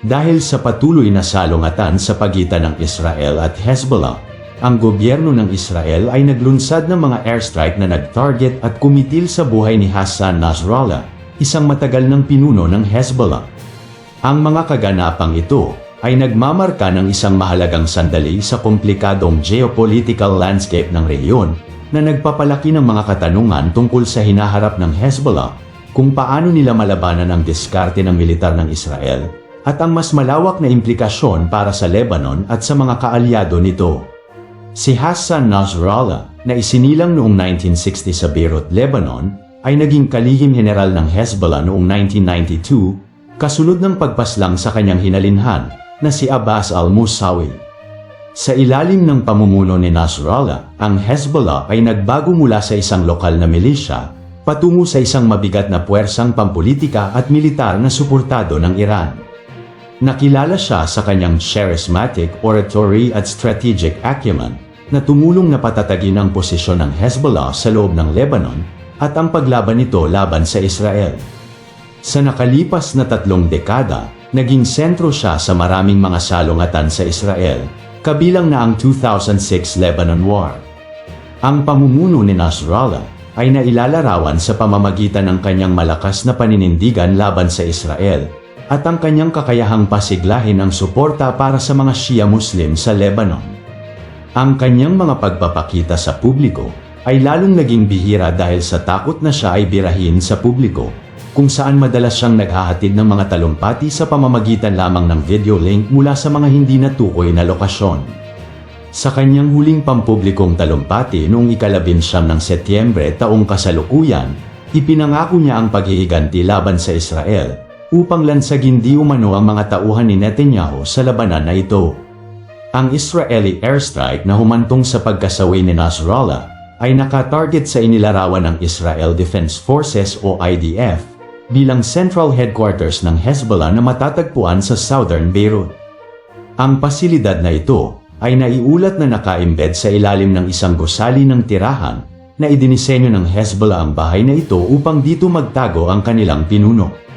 Dahil sa patuloy na salungatan sa pagitan ng Israel at Hezbollah, ang gobyerno ng Israel ay naglunsad ng mga airstrike na nag-target at kumitil sa buhay ni Hassan Nasrallah, isang matagal ng pinuno ng Hezbollah. Ang mga kaganapang ito ay nagmamarka ng isang mahalagang sandali sa komplikadong geopolitical landscape ng rehiyon na nagpapalaki ng mga katanungan tungkol sa hinaharap ng Hezbollah kung paano nila malabanan ang diskarte ng militar ng Israel at ang mas malawak na implikasyon para sa Lebanon at sa mga kaalyado nito. Si Hassan Nasrallah na isinilang noong 1960 sa Beirut, Lebanon, ay naging kalihim general ng Hezbollah noong 1992 kasunod ng pagpaslang sa kanyang hinalinhan na si Abbas al-Musawi. Sa ilalim ng pamumuno ni Nasrallah, ang Hezbollah ay nagbago mula sa isang lokal na milisya patungo sa isang mabigat na puwersang pampolitika at militar na suportado ng Iran. Nakilala siya sa kanyang charismatic oratory at strategic acumen na tumulong na patatagin ang posisyon ng Hezbollah sa loob ng Lebanon at ang paglaban nito laban sa Israel. Sa nakalipas na tatlong dekada, naging sentro siya sa maraming mga salungatan sa Israel, kabilang na ang 2006 Lebanon War. Ang pamumuno ni Nasrallah ay nailalarawan sa pamamagitan ng kanyang malakas na paninindigan laban sa Israel at ang kanyang kakayahang pasiglahin ang suporta para sa mga Shia Muslim sa Lebanon. Ang kanyang mga pagpapakita sa publiko ay lalong naging bihira dahil sa takot na siya ay birahin sa publiko, kung saan madalas siyang naghahatid ng mga talumpati sa pamamagitan lamang ng video link mula sa mga hindi natukoy na lokasyon. Sa kanyang huling pampublikong talumpati noong ikalabinsyam ng Setyembre taong kasalukuyan, ipinangako niya ang paghihiganti laban sa Israel upang lansagin di umano ang mga tauhan ni Netanyahu sa labanan na ito. Ang Israeli airstrike na humantong sa pagkasawi ni Nasrallah ay nakatarget sa inilarawan ng Israel Defense Forces o IDF bilang central headquarters ng Hezbollah na matatagpuan sa southern Beirut. Ang pasilidad na ito ay naiulat na naka-embed sa ilalim ng isang gusali ng tirahan na idinisenyo ng Hezbollah ang bahay na ito upang dito magtago ang kanilang pinuno.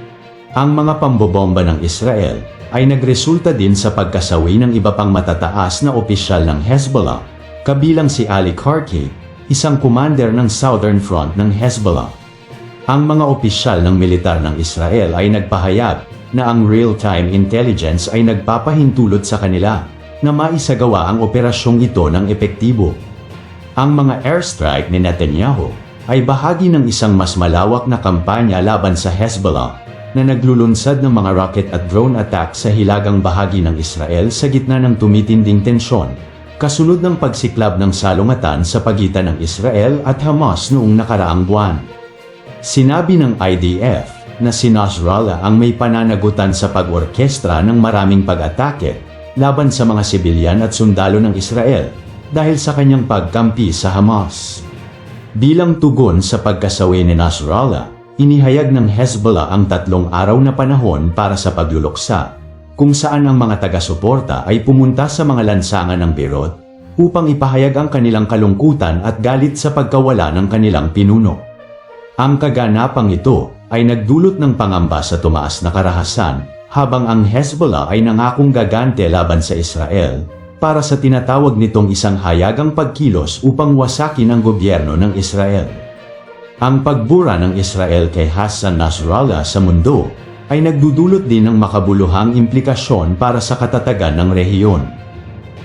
Ang mga pambobomba ng Israel ay nagresulta din sa pagkasawi ng iba pang matataas na opisyal ng Hezbollah, kabilang si Ali Karki, isang commander ng Southern Front ng Hezbollah. Ang mga opisyal ng militar ng Israel ay nagpahayag na ang real-time intelligence ay nagpapahintulot sa kanila na maisagawa ang operasyong ito ng epektibo. Ang mga airstrike ni Netanyahu ay bahagi ng isang mas malawak na kampanya laban sa Hezbollah na naglulunsad ng mga rocket at drone attack sa hilagang bahagi ng Israel sa gitna ng tumitinding tensyon, kasunod ng pagsiklab ng salungatan sa pagitan ng Israel at Hamas noong nakaraang buwan. Sinabi ng IDF na si Nasrallah ang may pananagutan sa pag-orkestra ng maraming pag-atake laban sa mga sibilyan at sundalo ng Israel dahil sa kanyang pagkampi sa Hamas. Bilang tugon sa pagkasawi ni Nasrallah, Inihayag ng Hezbollah ang tatlong araw na panahon para sa pagluluksa, kung saan ang mga taga-suporta ay pumunta sa mga lansangan ng Beirut upang ipahayag ang kanilang kalungkutan at galit sa pagkawala ng kanilang pinuno. Ang kaganapang ito ay nagdulot ng pangamba sa tumaas na karahasan habang ang Hezbollah ay nangakong gagante laban sa Israel para sa tinatawag nitong isang hayagang pagkilos upang wasakin ang gobyerno ng Israel. Ang pagbura ng Israel kay Hassan Nasrallah sa mundo ay nagdudulot din ng makabuluhang implikasyon para sa katatagan ng rehiyon.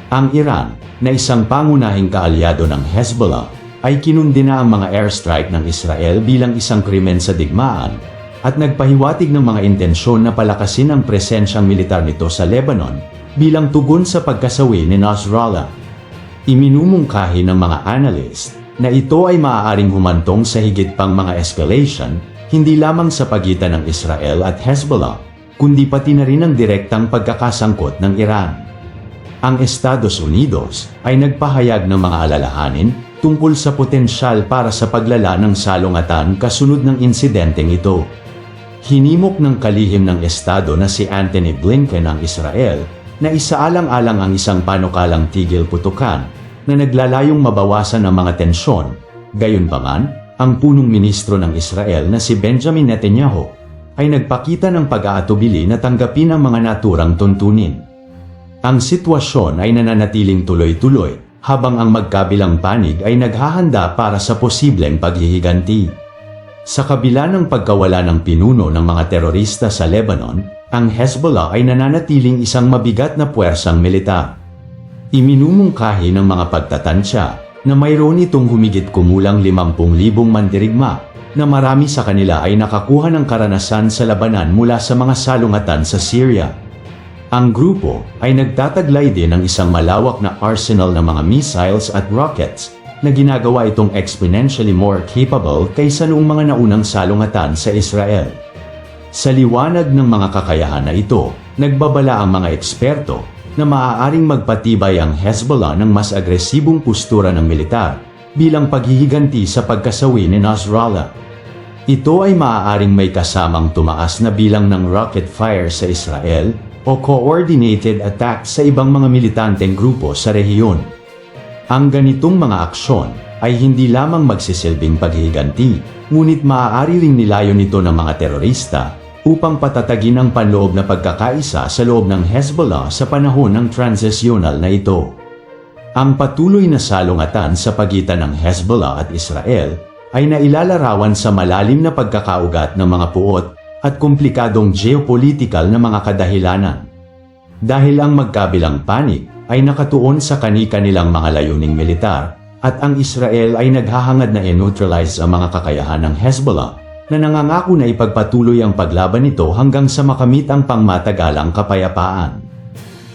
Ang Iran, na isang pangunahing kaalyado ng Hezbollah, ay kinundina ang mga airstrike ng Israel bilang isang krimen sa digmaan at nagpahiwatig ng mga intensyon na palakasin ang presensyang militar nito sa Lebanon bilang tugon sa pagkasawi ni Nasrallah. Iminumungkahi ng mga analyst na ito ay maaaring humantong sa higit pang mga escalation, hindi lamang sa pagitan ng Israel at Hezbollah, kundi pati na rin ang direktang pagkakasangkot ng Iran. Ang Estados Unidos ay nagpahayag ng mga alalahanin tungkol sa potensyal para sa paglala ng salungatan kasunod ng insidenteng ito. Hinimok ng kalihim ng Estado na si Anthony Blinken ng Israel na isaalang-alang ang isang panukalang tigil putukan na naglalayong mabawasan ang mga tensyon. Gayunpaman, ang punong ministro ng Israel na si Benjamin Netanyahu ay nagpakita ng pag-aatubili na tanggapin ang mga naturang tuntunin. Ang sitwasyon ay nananatiling tuloy-tuloy habang ang magkabilang panig ay naghahanda para sa posibleng paghihiganti. Sa kabila ng pagkawala ng pinuno ng mga terorista sa Lebanon, ang Hezbollah ay nananatiling isang mabigat na puwersang militar. Iminumungkahi ng mga pagtatansya na mayroon itong humigit kumulang 50,000 mandirigma na marami sa kanila ay nakakuha ng karanasan sa labanan mula sa mga salungatan sa Syria. Ang grupo ay nagtataglay din ng isang malawak na arsenal ng mga missiles at rockets na ginagawa itong exponentially more capable kaysa noong mga naunang salungatan sa Israel. Sa liwanag ng mga kakayahan na ito, nagbabala ang mga eksperto na maaaring magpatibay ang Hezbollah ng mas agresibong postura ng militar bilang paghihiganti sa pagkasawi ni Nasrallah. Ito ay maaaring may kasamang tumaas na bilang ng rocket fire sa Israel o coordinated attack sa ibang mga militanteng grupo sa rehiyon. Ang ganitong mga aksyon ay hindi lamang magsisilbing paghihiganti, ngunit maaari ring nilayo nito ng mga terorista upang patatagin ang panloob na pagkakaisa sa loob ng Hezbollah sa panahon ng transitional na ito. Ang patuloy na salungatan sa pagitan ng Hezbollah at Israel ay nailalarawan sa malalim na pagkakaugat ng mga puot at komplikadong geopolitical na mga kadahilanan. Dahil ang magkabilang panig ay nakatuon sa kani-kanilang mga layuning militar at ang Israel ay naghahangad na i-neutralize ang mga kakayahan ng Hezbollah na nangangako na ipagpatuloy ang paglaban nito hanggang sa makamit ang pangmatagalang kapayapaan.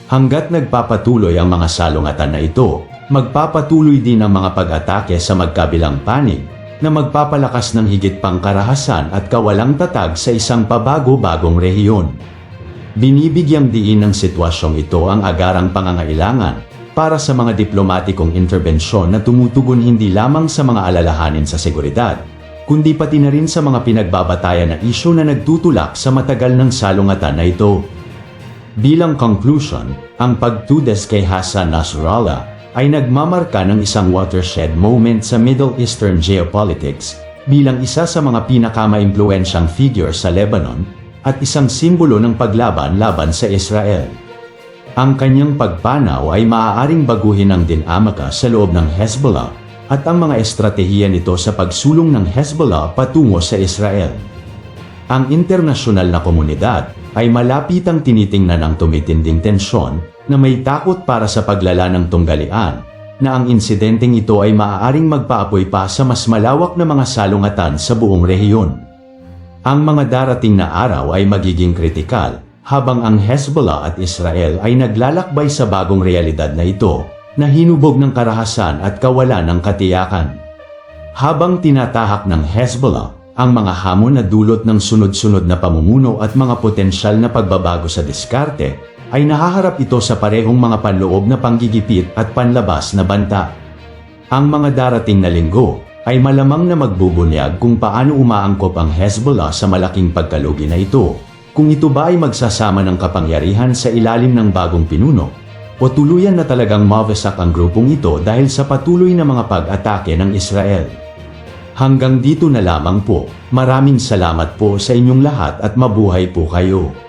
Hanggat nagpapatuloy ang mga salungatan na ito, magpapatuloy din ang mga pag-atake sa magkabilang panig na magpapalakas ng higit pang karahasan at kawalang tatag sa isang pabago-bagong rehiyon. Binibigyang diin ng sitwasyong ito ang agarang pangangailangan para sa mga diplomatikong interbensyon na tumutugon hindi lamang sa mga alalahanin sa seguridad, kundi pati na rin sa mga pinagbabatayan na isyo na nagtutulak sa matagal ng salungatan na ito. Bilang conclusion, ang pagtudes kay Hassan Nasrallah ay nagmamarka ng isang watershed moment sa Middle Eastern geopolitics bilang isa sa mga pinakamaimpluensyang figure sa Lebanon at isang simbolo ng paglaban laban sa Israel. Ang kanyang pagpanaw ay maaaring baguhin ang dinamika sa loob ng Hezbollah at ang mga estratehiya nito sa pagsulong ng Hezbollah patungo sa Israel. Ang internasyonal na komunidad ay malapitang tinitingnan ang tumitinding tensyon na may takot para sa paglala ng tunggalian na ang insidenteng ito ay maaaring magpaapoy pa sa mas malawak na mga salungatan sa buong rehiyon. Ang mga darating na araw ay magiging kritikal habang ang Hezbollah at Israel ay naglalakbay sa bagong realidad na ito na hinubog ng karahasan at kawalan ng katiyakan. Habang tinatahak ng Hezbollah ang mga hamon na dulot ng sunod-sunod na pamumuno at mga potensyal na pagbabago sa diskarte, ay nahaharap ito sa parehong mga panloob na panggigipit at panlabas na banta. Ang mga darating na linggo ay malamang na magbubunyag kung paano umaangkop ang Hezbollah sa malaking pagkalugi na ito, kung ito ba ay magsasama ng kapangyarihan sa ilalim ng bagong pinuno o tuluyan na talagang mawasak ang grupong ito dahil sa patuloy na mga pag-atake ng Israel. Hanggang dito na lamang po, maraming salamat po sa inyong lahat at mabuhay po kayo.